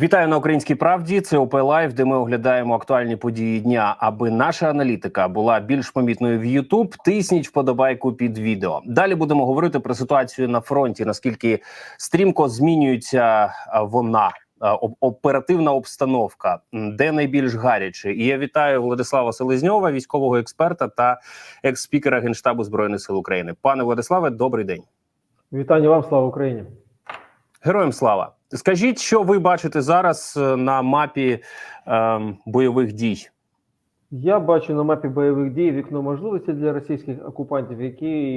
Вітаю на українській правді. Це ОП Лайв, де ми оглядаємо актуальні події дня. Аби наша аналітика була більш помітною в YouTube, Тисніть вподобайку під відео. Далі будемо говорити про ситуацію на фронті. Наскільки стрімко змінюється вона. Оперативна обстановка, де найбільш гаряче, і я вітаю Владислава Селезньова, військового експерта та екс-спікера генштабу збройних сил України. Пане Владиславе, добрий день. Вітання вам, слава Україні. Героям слава. Скажіть, що ви бачите зараз е, на мапі ем, бойових дій? Я бачу на мапі бойових дій вікно можливості для російських окупантів, які,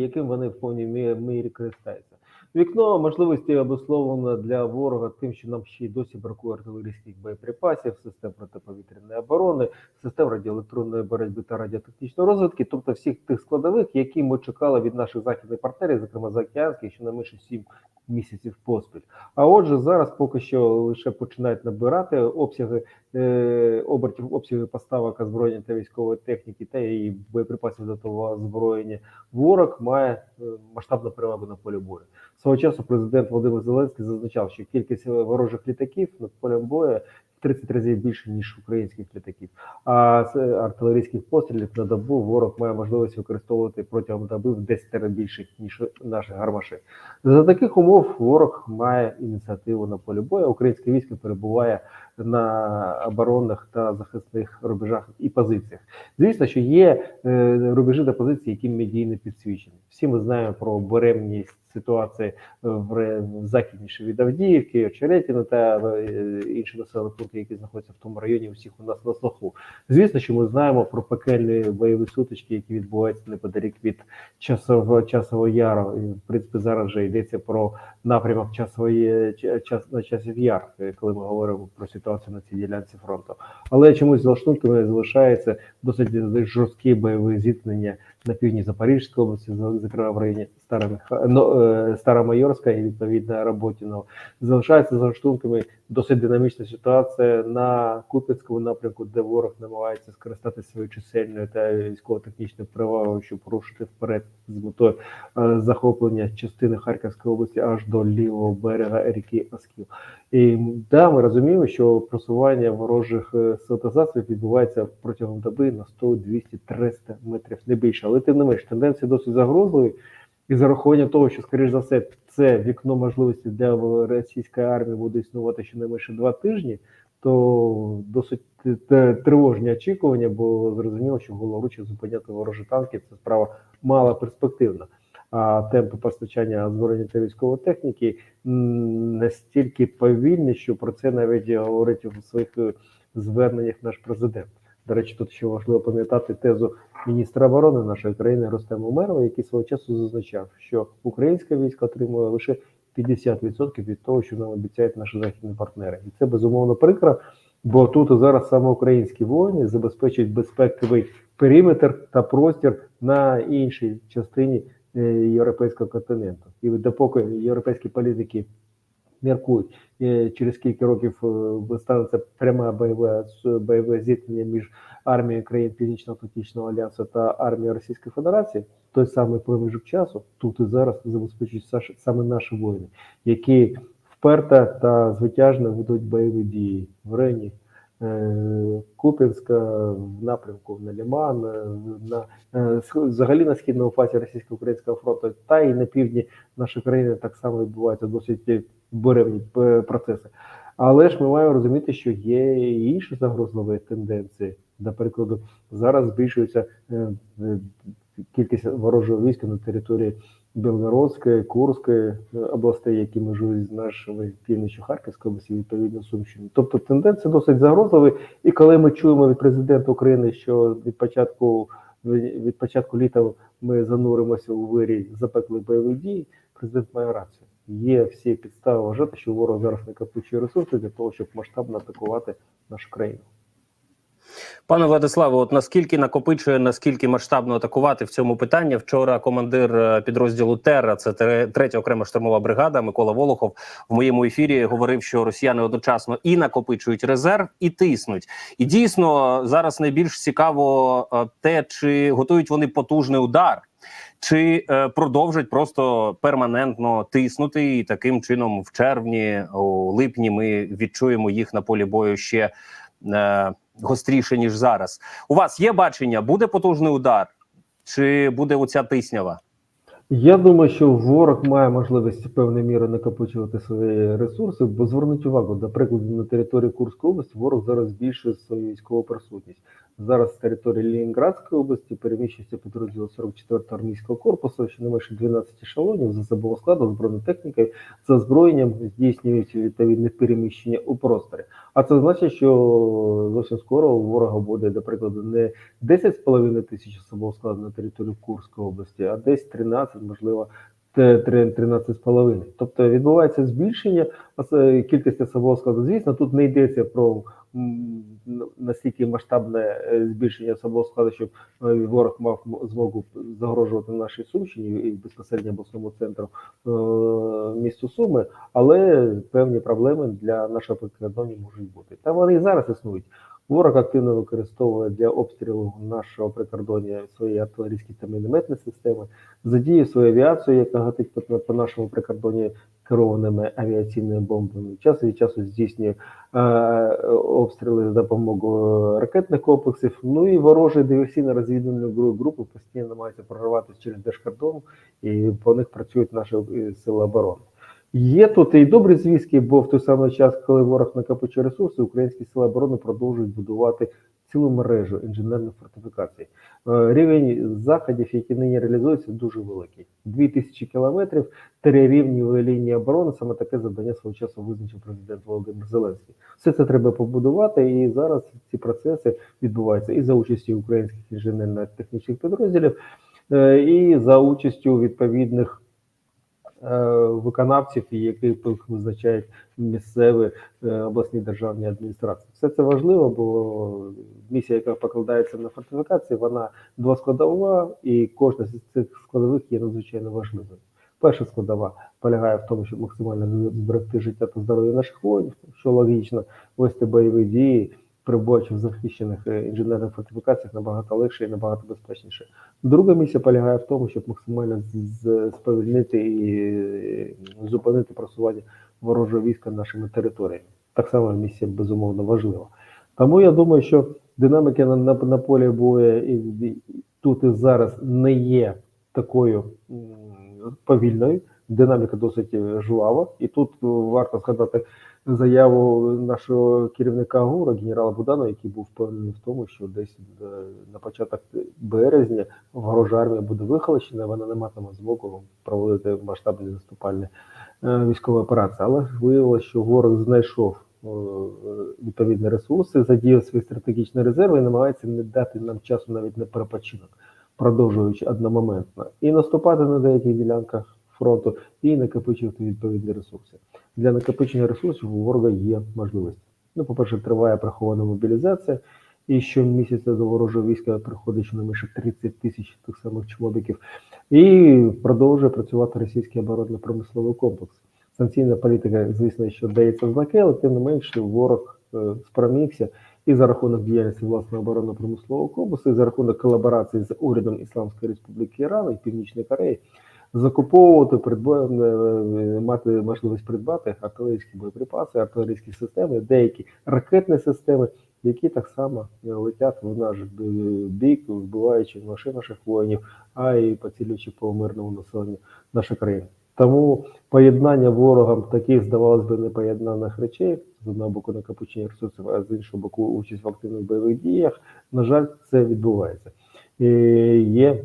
яким вони в повній мі- мірі користаються. Вікно можливості обусловлено для ворога тим, що нам ще й досі бракує артилерійських боєприпасів, систем протиповітряної оборони, систем радіоелектронної боротьби та радіотехнічної розвитки, тобто всіх тих складових, які ми чекали від наших західних партнерів, зокрема заокеанських, найменше 7 місяців поспіль. А отже, зараз поки що лише починають набирати обсяги е, обертів обсяги поставок озброєння та військової техніки та і боєприпасів до того озброєння. Ворог має е, масштабну перевагу на полі бою. Свого часу президент Володимир Зеленський зазначав, що кількість ворожих літаків над полем бою 30 разів більше ніж українських літаків. А з е, артилерійських пострілів на добу ворог має можливість використовувати протягом доби в 10 разів більше ніж наші гармаші. За таких умов ворог має ініціативу на полі бою. Українське військо перебуває на оборонних та захисних рубежах і позиціях. Звісно, що є е, рубежі та позиції, які медійно підсвічені. Всі ми знаємо про беремність ситуації в, західніше від Авдіївки, Очеретіна та е, інші населені пункти, які знаходяться в тому районі, усіх у нас на слуху. Звісно, що ми знаємо про пекельні бойові сутички, які відбуваються неподалік від часового часового яру. І, в принципі, зараз вже йдеться про напрямок часової час на часів яр, коли ми говоримо про ситуацію на цій ділянці фронту. Але чомусь за лаштунками залишається досить жорсткі бойові зіткнення на півдні Запорізької області, зокрема в районі е, Старомайорська і відповідно Роботіного. Залишається за лаштунками досить динамічна ситуація на Куп'янському напрямку, де ворог намагається скористатися своєю чисельною та військово-технічною перевагою, щоб рушити вперед з метою е, захоплення частини Харківської області аж до лівого берега ріки Оскіл. І да, ми розуміємо, що просування ворожих е, сил та засобів відбувається протягом доби на 100, 200, 300 метрів, не більше. Але тим не менш, тенденції досить загрозливі. І за рахування того, що, скоріш за все, це вікно можливості для російської армії буде існувати щонайменше два тижні, то досить тривожні очікування, бо зрозуміло, що голоручі зупиняти ворожі танки це справа мало перспективна. А темпи постачання озброєння та військової техніки настільки повільні, що про це навіть говорить у своїх е, зверненнях наш президент. До речі, тут ще важливо пам'ятати тезу міністра оборони нашої країни Ростема Умерова, який свого часу зазначав, що українське військо отримує лише 50% від того, що нам обіцяють наші західні партнери, і це безумовно прикро. Бо тут зараз саме українські воїни забезпечують безпековий периметр та простір на іншій частині е, європейського континенту. І допоки європейські політики міркують, е, через кілька років е, станеться пряме бойове бойове зіткнення між армією країн Північно-Атлантичного альянсу та армією Російської Федерації, той самий проміжок часу тут і зараз забезпечують саме наші воїни, які вперто та звитяжно ведуть бойові дії в районі е, Куп'янська, в напрямку на Ліман, е, на е, взагалі на східному фасі російсько-українського фронту, та і на півдні нашої країни так само відбуваються досить буремні е, процеси. Але ж ми маємо розуміти, що є інші загрозливі тенденції. До прикладу, зараз збільшується кількість ворожого війська на території Білгородської, Курської е, областей, які межують з нашими північю Харківської області, відповідно Сумщини. Тобто тенденція досить загрозлива. І коли ми чуємо від президента України, що від початку від початку літа ми зануримося у вирі запеклих бойових дій, президент має рацію. Є всі підстави вважати, що ворог зараз накопичує ресурси для того, щоб масштабно атакувати нашу країну. Пане Владиславе, от наскільки накопичує, наскільки масштабно атакувати в цьому питанні? Вчора командир е, підрозділу Терра, це тре- третя окрема штурмова бригада Микола Волохов в моєму ефірі говорив, що росіяни одночасно і накопичують резерв, і тиснуть. І дійсно зараз найбільш цікаво е, те, чи готують вони потужний удар. чи е, продовжать просто перманентно тиснути, і таким чином в червні, у липні ми відчуємо їх на полі бою ще е, гостріше ніж зараз. У вас є бачення, буде потужний удар, чи буде оця тиснява? Я думаю, що ворог має можливість певною мірою накопичувати свої ресурси, бо зверніть увагу, наприклад, на території Курської області ворог зараз збільшує свою військову присутність. Зараз з території Ленінградської області переміщується підрозділ 44-го армійського корпусу, що не менше 12 ешелонів з особового складу, з бронетехнікою, з озброєнням здійснюють відповідне переміщення у просторі. А це значить, що зовсім скоро у ворога буде, до прикладу, не 10,5 тисяч особового складу на території Курської області, а десь 13, можливо, 13,5. Тобто відбувається збільшення кількості особового складу. Звісно, тут не йдеться про настільки масштабне е, збільшення особового складу, щоб е, ворог мав змогу загрожувати нашій Сумщині і безпосередньо обласному центру е, місту Суми, але певні проблеми для нашого прикордоння можуть бути. Та вони і зараз існують. Ворог активно використовує для обстрілу нашого прикордоння свої артилерійські та мінометні системи, задіє свою авіацію, яка гатить по, нашому прикордонні керованими авіаційними бомбами. Час від часу здійснює е, обстріли за допомогою ракетних комплексів. Ну і ворожі диверсійно-розвідувальні гру- групи постійно намагаються прорватися через держкордон, і по них працюють наші е, сили оборони. Є тут і добрі звістки, бо в той самий час, коли ворог накопичує ресурси, українські сили оборони продовжують будувати цілу мережу інженерних фортифікацій. Е, Рівень заходів, які нині реалізуються, дуже великий. Дві тисячі кілометрів трирівнівої лінії оборони. Саме таке завдання свого часу визначив президент Володимир Зеленський. Все це треба побудувати, і зараз ці процеси відбуваються і за участі українських інженерно-технічних підрозділів, е, і за участю відповідних виконавців, які визначають місцеві е, обласні державні адміністрації. Все це важливо, бо місія, яка покладається на фортифікації, вона двоскладова, і кожна з цих складових є надзвичайно важливою. Перша складова полягає в тому, щоб максимально зберегти життя та здоров'я наших воїнів, що логічно вести бойові дії, перебуваючи в захищених е, інженерних фортифікаціях набагато легше і набагато безпечніше. Друга місія полягає в тому, щоб максимально сповільнити і е, зупинити просування ворожого війська нашими територіями. Так само місія безумовно важлива. Тому я думаю, що динаміка на, на, на полі бою і, і тут і зараз не є такою повільною. Динаміка досить е, жвава, і тут варто згадати заяву нашого керівника ГУРа, генерала Буданова, який був впевнений в тому, що десь е, на початок березня ворожа армія буде вихолощена, вона не матиме змогу проводити масштабні наступальні е, військові операції. Але виявилося, що ворог знайшов е, відповідні ресурси, задіяв свої стратегічні резерви і намагається не дати нам часу навіть на перепочинок, продовжуючи одномоментно і наступати на деяких ділянках фронту, і накопичувати відповідні ресурси. Для накопичення ресурсів у ворога є можливості. Ну, по-перше, триває прихована мобілізація, і щомісяця до ворожого війська приходить щонайменше 30 тисяч тих самих чмобіків, і продовжує працювати російський оборонно-промисловий комплекс. Санкційна політика, звісно, що дається знаки, але тим не менше ворог е, спромігся і за рахунок діяльності власного оборонно-промислового комплексу, і за рахунок колаборації з урядом Ісламської Республіки Іран і Північної Кореї закуповувати, придба... е, мати можливість придбати артилерійські боєприпаси, артилерійські системи, деякі ракетні системи, які так само е, летять в наш е, бік, вбиваючи не лише наших воїнів, а й поцілюючи по мирному населенню нашої країни. Тому поєднання ворогам таких, здавалось би, непоєднаних речей з одного боку накопичення ресурсів, а з іншого боку, участь в активних бойових діях. На жаль, це відбувається. І є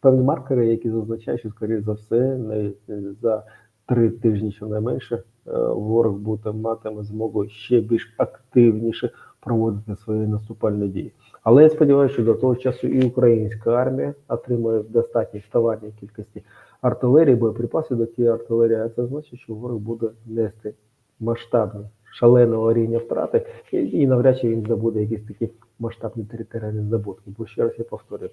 певні маркери, які зазначають, що, скоріше за все, не за три тижні, щонайменше, е, ворог буде матиме змогу ще більш активніше проводити свої наступальні дії. Але я сподіваюся, що до того часу і українська армія отримає в достатній вставальній кількості артилерії, боєприпасів до тієї артилерії, а це значить, що ворог буде нести масштабні шаленого рівня втрати, і, і навряд чи він здобуде якісь такі масштабні територіальні здобутки. Бо ще раз я повторюю,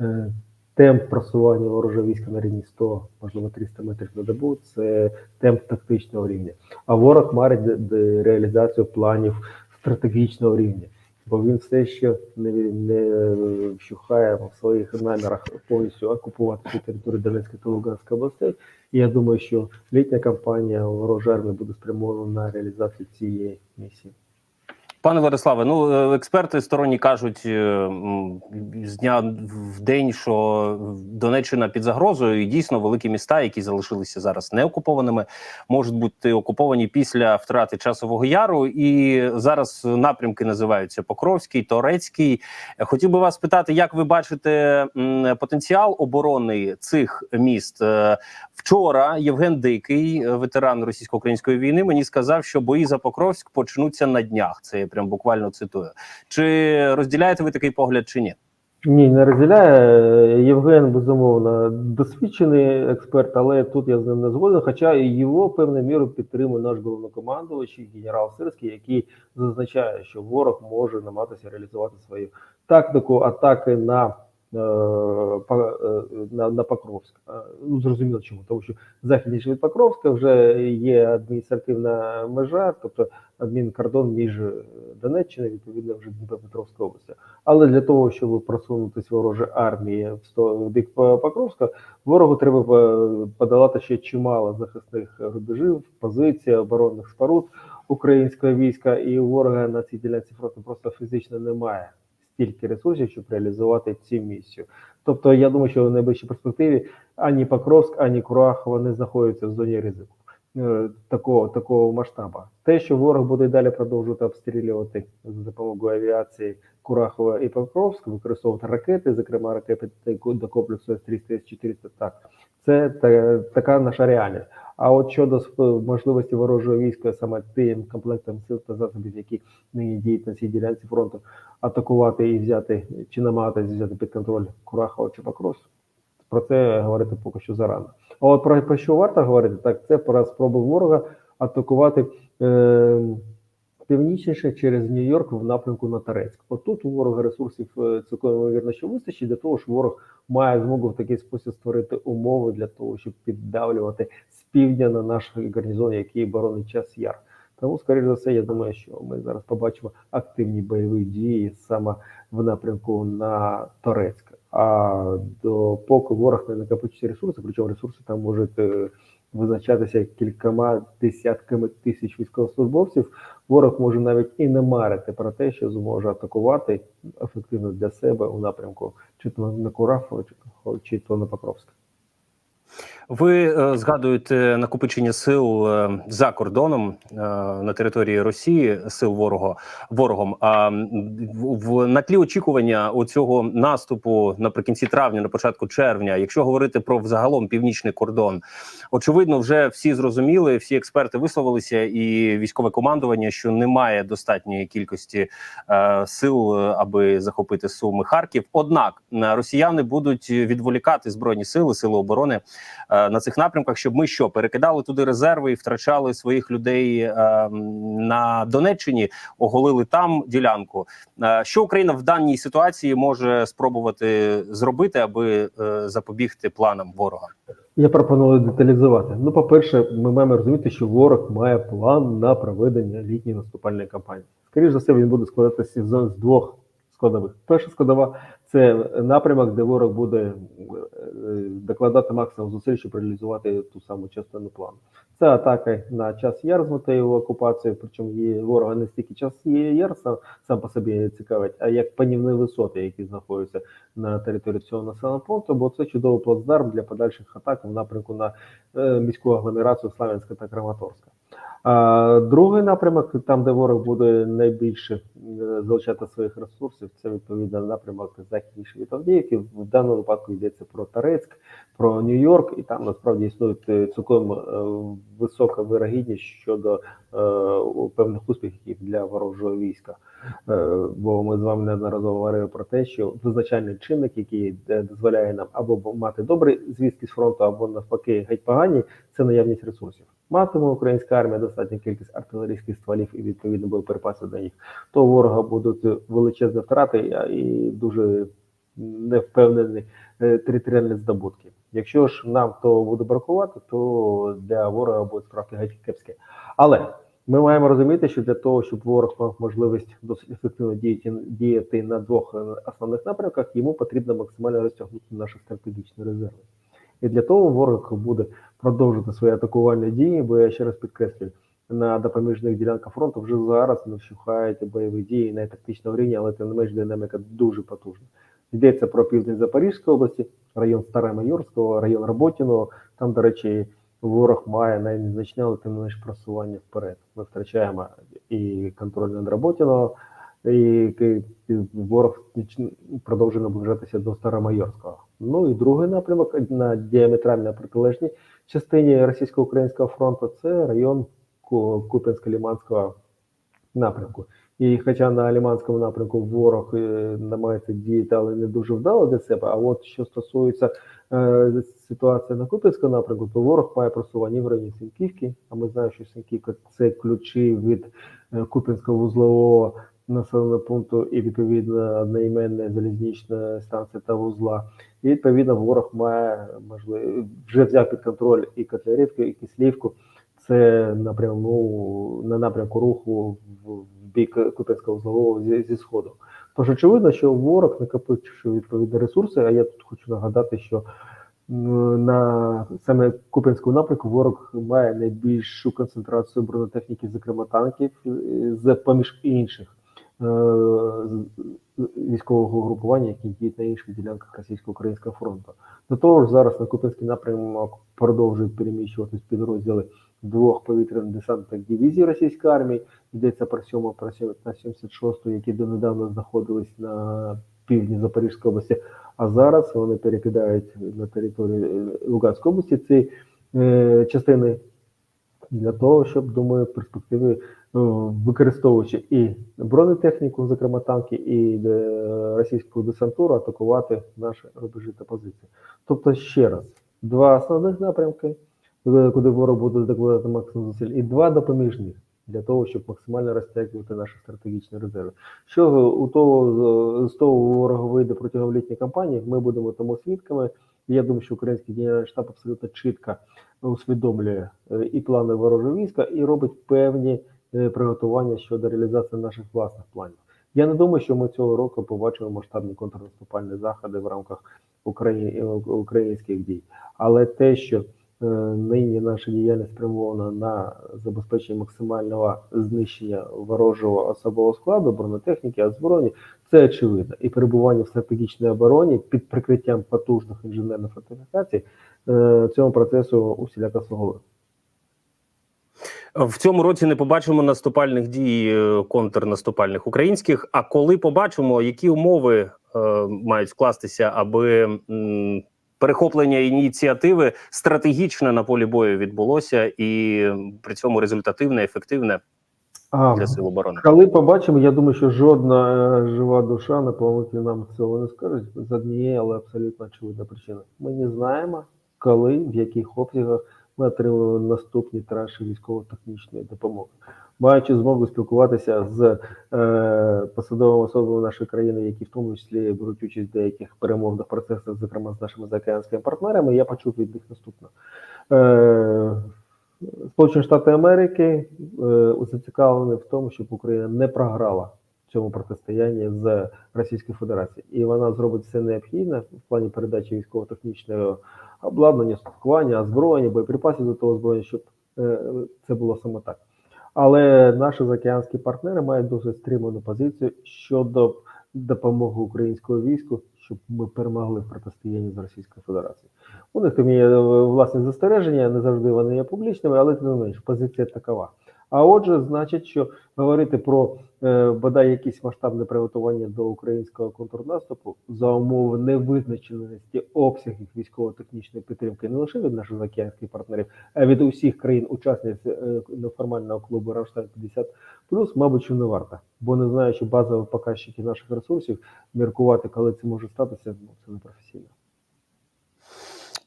е, темп просування ворожого війська на рівні 100, можливо 300 метрів на добу це темп тактичного рівня. А ворог д- реалізацію планів стратегічного рівня. бо він все ще не, не вщухає в своїх намірах повністю окупувати всю територію Донецької та Луганської областей. І я думаю, що літня кампанія ворожої армії буде спрямована на реалізацію цієї місії. Пане Владиславе, ну е, експерти сторонні кажуть е, з дня в день, що Донеччина під загрозою, і дійсно великі міста, які залишилися зараз неокупованими, можуть бути окуповані після втрати часового яру. І зараз напрямки називаються Покровський, Торецький. Хотів би вас спитати, як ви бачите потенціал оборони цих міст? Вчора Євген Дикий, е, ветеран російсько-української війни, мені сказав, що бої за Покровськ почнуться на днях. Це я прям буквально цитую. Чи розділяєте ви такий погляд, чи ні? Ні, не розділяє. Євген, безумовно, досвідчений експерт, але тут я з ним не згоден. Хоча його певною мірою підтримує наш головнокомандувач, генерал Сирський, який зазначає, що ворог може намагатися реалізувати свою тактику атаки на. Е, е, На, на Покровськ. Ну, зрозуміло чому, тому що західніше від Покровська вже є адміністративна межа, тобто адмінкордон між Донеччиною, відповідно, вже Дніпропетровською областю. Але для того, щоб просунутися ворожі армії в сто- бік Покровська, ворогу треба е, подолати ще чимало захисних рубежів, позицій, оборонних споруд українського війська, і ворога на цій ділянці фронту просто фізично немає стільки ресурсів, щоб реалізувати цю місію. Тобто, я думаю, що в найближчій перспективі ані Покровськ, ані Курахова не знаходяться в зоні ризику. е, Такого такого масштабу. Те, що ворог буде далі продовжувати обстрілювати за допомогою авіації Курахова і Покровськ, використовувати ракети, зокрема ракети до комплексу С-300, С-400, так. Це та, така наша реальність. А от щодо можливості ворожого війська, саме тим комплектом сил та засобів, які нині діють на цій ділянці фронту, атакувати і взяти чи намагатися взяти під контроль Курахова чи Покровськ, про це говорити поки що зарано. А от про, про що варто говорити, так це про спроби ворога атакувати е, північніше через Нью-Йорк в напрямку на Тарецьк. Отут у ворога ресурсів е, цілком ймовірно, що вистачить для того, що ворог має змогу в такий спосіб створити умови для того, щоб піддавлювати з півдня на наш гарнізон, який боронить час яр. Тому, скоріш за все, я думаю, що ми зараз побачимо активні бойові дії саме в напрямку на Торецьк. А до поки ворог не накопичить ресурси, причому ресурси там можуть е, визначатися кількома десятками тисяч військовослужбовців, ворог може навіть і не марити про те, що зможе атакувати ефективно для себе у напрямку чи то на Курафово, чи, то- на Покровськ. Ви е, згадуєте накопичення сил е, за кордоном е, на території Росії, сил ворога ворогом. А в, на тлі очікування у цього наступу наприкінці травня, на початку червня, якщо говорити про взагалом північний кордон, очевидно, вже всі зрозуміли, всі експерти висловилися, і військове командування, що немає достатньої кількості сил, аби захопити Суми Харків. Однак росіяни будуть відволікати збройні сили, сили оборони на цих напрямках, щоб ми що перекидали туди резерви і втрачали своїх людей е, на Донеччині, оголили там ділянку. Е, що Україна в даній ситуації може спробувати зробити, аби е, запобігти планам ворога? Я пропоную деталізувати. Ну, по-перше, ми маємо розуміти, що ворог має план на проведення літньої наступальної кампанії. Скоріше за все, він буде складатися з двох складових. Перша складова це напрямок, де ворог буде е, докладати максимум зусиль, щоб реалізувати ту саму частину плану. Це атака на час яр з метою окупації, причому є ворога не стільки час яр сам, сам по собі цікавить, а як панівні висоти, які знаходяться на території цього населеного пункту, бо це чудовий плацдарм для подальших атак в напрямку на е, міську агломерацію Славянська та Краматорська. А другий напрямок, там, де ворог буде найбільше е, залучати своїх ресурсів, це відповідно напрямок західніше від Авдіївки. В даному випадку йдеться про Тарецьк, про Нью-Йорк, і там насправді існує е, цілком е, висока вирогідність щодо певних успіхів для ворожого війська. Е, Бо ми з вами неодноразово говорили про те, що визначальний чинник, який е, дозволяє нам або мати добрі звістки з фронту, або навпаки геть погані, це наявність ресурсів. Матиме українська армія достатню кількість артилерійських стволів і відповідно боєприпасів до них, то ворога будуть величезні втрати і дуже невпевнені е, територіальні здобутки. Якщо ж нам то буде бракувати, то для ворога буде справді геть кепське. Але Ми маємо розуміти, що для того, щоб ворог мав можливість досить ефективно діяти, діяти на двох е, основних напрямках, йому потрібно максимально розтягнути наші стратегічні резерви. І для того ворог буде продовжувати свої атакувальні дії, бо я ще раз підкреслюю, на допоміжних ділянках фронту вже зараз не вщухають бойові дії на тактичному рівні, але тим не менш динаміка дуже потужна. Йдеться про південь Запорізької області, район Старе Майорського, район Роботіного. Там, до речі, ворог має найнезначне, але тим не менш просування вперед. Ми втрачаємо і контроль над Роботіного, і ворог продовжує наближатися до Старомайорського. Ну і другий напрямок на діаметрально протилежній частині російсько-українського фронту це район Ку- Куп'янсько-Ліманського напрямку. І хоча на Ліманському напрямку ворог е, намагається діяти, але не дуже вдало для себе. А от що стосується е, ситуації на Куп'янському напрямку, то ворог має просування в районі Сінківки. А ми знаємо, що Сінківка це ключі від е, Куп'янського вузлового населеного пункту і відповідно одноіменна залізнична станція та вузла. І відповідно ворог має можливо вже взяв під контроль і Котлярівку, і Кислівку. Це напряму на напрямку руху в бік Куп'янського вузлового зі, зі сходу. Тож очевидно, що ворог накопичив відповідні ресурси. А я тут хочу нагадати, що на саме Куп'янському напрямку ворог має найбільшу концентрацію бронетехніки, зокрема танків, з поміж інших е, військового групування, які діють на інших ділянках російсько-українського фронту. До того ж, зараз на Куп'янський напрямок продовжують переміщуватись підрозділи двох повітряно-десантних дивізій російської армії. Йдеться про 7 про 7 та 76, які донедавна знаходились на півдні Запорізької області. А зараз вони перекидають на територію е, Луганської області ці е, частини для того, щоб думаю, в перспективі е, використовуючи і бронетехніку, зокрема танки, і е, російську десантуру, атакувати наші рубежі та позиції. Тобто, ще раз, два основних напрямки, куди, куди ворог буде докладати максимум зусиль, і два допоміжних для того, щоб максимально розтягувати наші стратегічні резерви. Що у того з того ворога вийде протягом літньої кампанії, ми будемо тому свідками. Я думаю, що український генеральний штаб абсолютно чітко усвідомлює е, і плани ворожого війська, і робить певні е, приготування щодо реалізації наших власних планів. Я не думаю, що ми цього року побачимо масштабні контрнаступальні заходи в рамках Украї... е, українських дій. Але те, що е, нині наша діяльність спрямована на забезпечення максимального знищення ворожого особового складу, бронетехніки, озброєння, це очевидно. І перебування в стратегічній обороні під прикриттям потужних інженерних фортифікацій е, цьому процесу усіляко слугує. В цьому році не побачимо наступальних дій е, контрнаступальних українських. А коли побачимо, які умови е, мають скластися, аби перехоплення ініціативи стратегічне на полі бою відбулося, і при цьому результативне, ефективне А, для сил оборони. коли побачимо, я думаю, що жодна е, жива душа на планеті нам цього не скаже з однієї, але абсолютно очевидна причина. Ми не знаємо, коли, в яких обсягах ми отримуємо наступні транші військово-технічної допомоги. Маючи змогу спілкуватися з е, посадовими особами нашої країни, які в тому числі беруть участь в деяких перемовних процесах, зокрема з нашими заокеанськими партнерами, я почув від них наступне. Е, Сполучені Штати Америки е, зацікавлені в тому, щоб Україна не програла в цьому протистоянні з Російською Федерацією, і вона зробить все необхідне в плані передачі військово-технічного обладнання, статкування, озброєння, боєприпасів до того озброєння, щоб е, це було саме так. Але наші заокеанські партнери мають досить стриману позицію щодо допомоги українського війську, щоб ми перемогли в протистоянні з Російською Федерацією. У них там є е, власні застереження, не завжди вони є публічними, але тим не менш позиція такова. А отже, значить, що говорити про е, бодай якісь масштабне приготування до українського контрнаступу за умови невизначеності обсягів військово-технічної підтримки не лише від наших заокеанських партнерів, а від усіх країн-учасниць е, неформального клубу Рамштайн 50 мабуть, що не варто. Бо не знаючи базові показники наших ресурсів, міркувати, коли це може статися, ну це непрофесійно.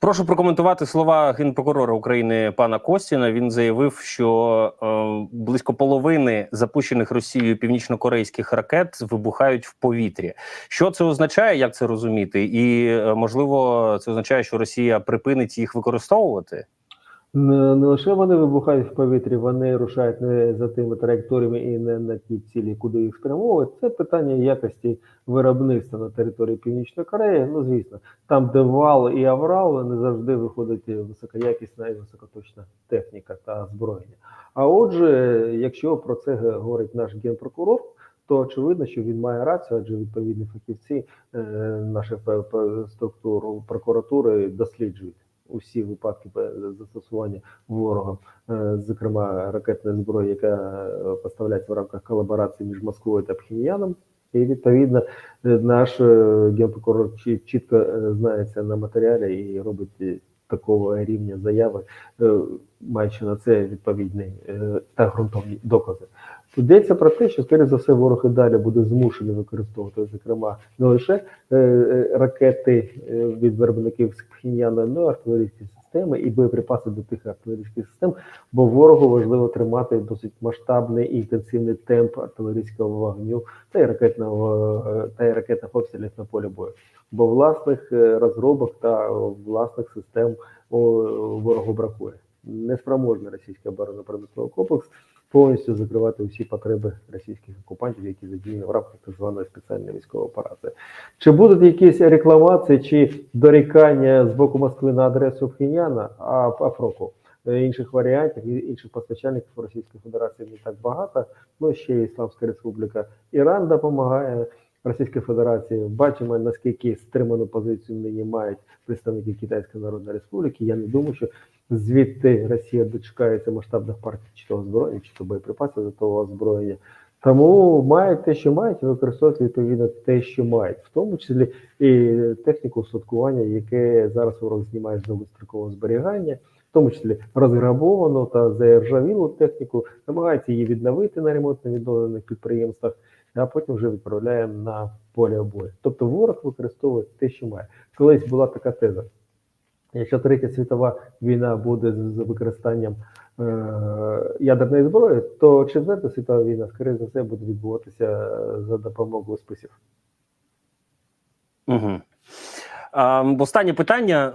Прошу прокоментувати слова генпрокурора України пана Костіна. Він заявив, що е, близько половини запущених Росією північно-корейських ракет вибухають в повітрі. Що це означає? Як це розуміти? І е, можливо, це означає, що Росія припинить їх використовувати? Не, не лише вони вибухають в повітрі, вони рушають не за тими траєкторіями і не на ті цілі, куди їх спрямовують. Це питання якості виробництва на території Північної Кореї. Ну, звісно, там, де вал і аврал, не завжди виходить високоякісна і високоточна техніка та озброєння. А отже, якщо про це говорить наш генпрокурор, то очевидно, що він має рацію, адже відповідні фахівці е, наших п- п- структур прокуратури досліджують усі випадки застосування ворогом, е, зокрема ракетної зброї, яка е, поставляється в рамках колаборації між Москвою та Пхеньяном. І відповідно е, наш генпрокурор чітко знається на матеріалі і робить такого рівня заяви, маючи на це відповідні та ґрунтовні докази. Йдеться про те, що скоріше за все ворог і далі буде змушений використовувати, зокрема, не лише е, е, ракети е, від виробників з Пхеньяна, але й артилерійські системи і боєприпаси до тих артилерійських систем, бо ворогу важливо тримати досить масштабний і інтенсивний темп артилерійського вогню та й ракетного е, та й ракетних обстрілів на полі бою. Бо власних розробок та власних систем ворогу бракує. Неспроможний російський оборонно-промисловий комплекс повністю закривати усі потреби російських окупантів, які задіяні в рамках так званої спеціальної військової операції. Чи будуть якісь рекламації чи дорікання з боку Москви на адресу Пхеньяна, а Афроку? Е, Інших варіантів і інших постачальників Російської Федерації не так багато. Ну ще Ісламська Республіка Іран допомагає Російській Федерації. Бачимо наскільки стриману позицію нині мають представники Китайської Народної Республіки. Я не думаю, що звідти Росія дочекається масштабних партій чи то озброєння, чи то боєприпасів до того озброєння. Тому мають те, що мають, використовують відповідно те, що мають, в тому числі і техніку устаткування, яке зараз ворог знімає з довгострокового зберігання, в тому числі розграбовану та заіржавілу техніку, намагається її відновити на ремонтно відновлених підприємствах, а потім вже відправляє на поле бою. Тобто ворог використовує те, що має. Колись була така теза. Якщо третя світова війна буде з використанням е, ядерної зброї, то четверта світова війна, скоріше за все, буде відбуватися за допомогою списів. Угу. Останнє питання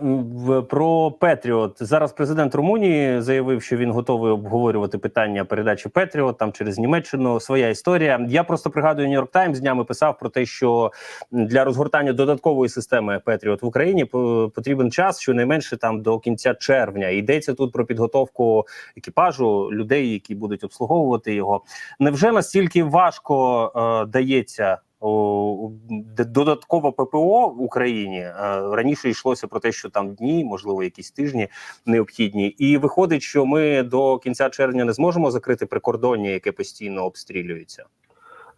про Петріот. Зараз президент Румунії заявив, що він готовий обговорювати питання передачі Петріот там через Німеччину. Своя історія. Я просто пригадую, Нью-Йорк Таймс днями писав про те, що для розгортання додаткової системи Петріот в Україні по- потрібен час, щонайменше там до кінця червня. Йдеться тут про підготовку екіпажу людей, які будуть обслуговувати його. Невже настільки важко е, дається? О, додатково ППО в Україні Е, раніше йшлося про те, що там дні, можливо, якісь тижні необхідні, і виходить, що ми до кінця червня не зможемо закрити прикордоння, яке постійно обстрілюється.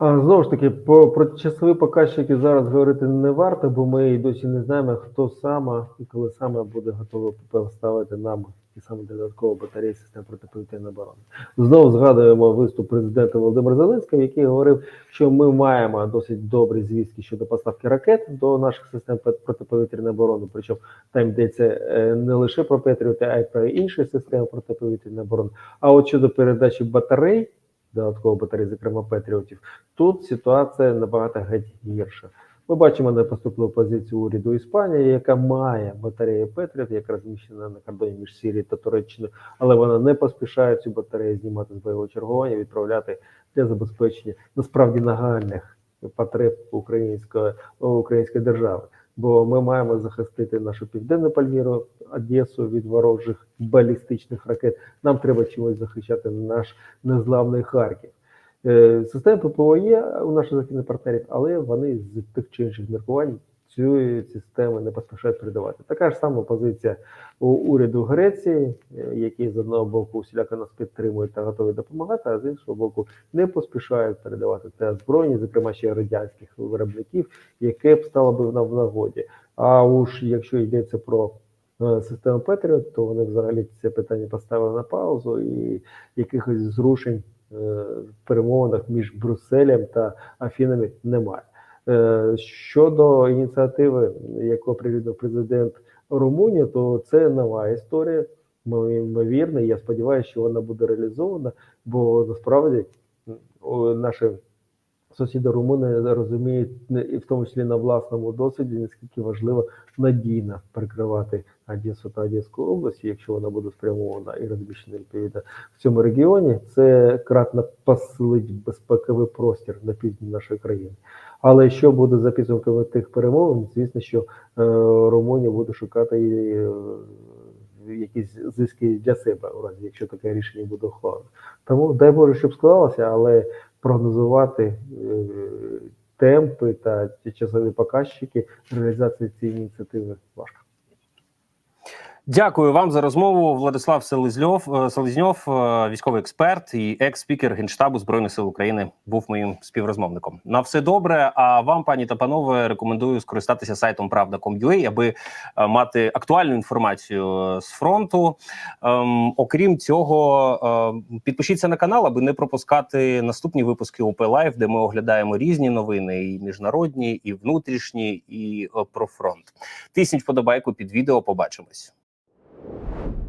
Знову ж таки, по про часові показчики зараз говорити не варто, бо ми досі не знаємо, хто саме і коли саме буде готовий поставити нам ті самі додаткові батареї систем протиповітряної оборони. Знову згадуємо виступ президента Володимира Зеленського, який говорив, що ми маємо досить добрі звістки щодо поставки ракет до наших систем протиповітряної оборони. Причому там йдеться е, не лише про Петріоти, а й про інші системи протиповітряної оборони. А от щодо передачі батарей, додатково батарей, зокрема Петріотів, тут ситуація набагато геть гірша. Ми бачимо непоступливу позицію уряду Іспанії, яка має батарею Петріот, яка розміщена на кордоні між Сірією та Туреччиною, але вона не поспішає цю батарею знімати з бойового чергування, відправляти для забезпечення насправді нагальних потреб української, української держави. Бо ми маємо захистити нашу південну Пальміру, Одесу від ворожих балістичних ракет. Нам треба чимось захищати наш незламний Харків. Е, Системи ППО є у наших західних партнерів, але вони з тих чи інших міркувань цю систему не поспішають передавати. Така ж сама позиція у уряду Греції, е, який з одного боку усіляко нас підтримують та готові допомагати, а з іншого боку не поспішають передавати те озброєння, зокрема ще радянських виробників, яке б стало б в нагоді. А уж якщо йдеться про е, систему Петріот, то вони взагалі це питання поставили на паузу і якихось зрушень перемовинах між Брюсселем та Афінами немає. Е, Щодо ініціативи, яку привідав президент Румунії, то це нова історія, ймовірно. Я сподіваюся, що вона буде реалізована, бо насправді наші сусіди румуни розуміють, і в тому числі на власному досвіді, наскільки важливо надійно прикривати Одесу та Одеську область, якщо вона буде спрямована і розміщена відповідно в цьому регіоні, це кратно посилить безпековий простір на півдні нашої країни. Але що буде за підсумками тих перемовин, звісно, що е, Румунія буде шукати е, якісь зиски для себе, у разі якщо таке рішення буде ухвалено. Тому дай Боже, щоб склалося, але прогнозувати е, темпи та ті часові показчики реалізації цієї ініціативи важко. Дякую вам за розмову. Владислав Селезньов, е, Селезньов, е, військовий експерт і екс-спікер Генштабу Збройних сил України, був моїм співрозмовником. На все добре. А вам, пані та панове, рекомендую скористатися сайтом Правда.com.ua, аби е, мати актуальну інформацію з фронту. Ем, окрім цього, е, підпишіться на канал, аби не пропускати наступні випуски ОП Лайв, де ми оглядаємо різні новини, і міжнародні, і внутрішні, і про фронт. Тисніть вподобайку під відео. Побачимось. you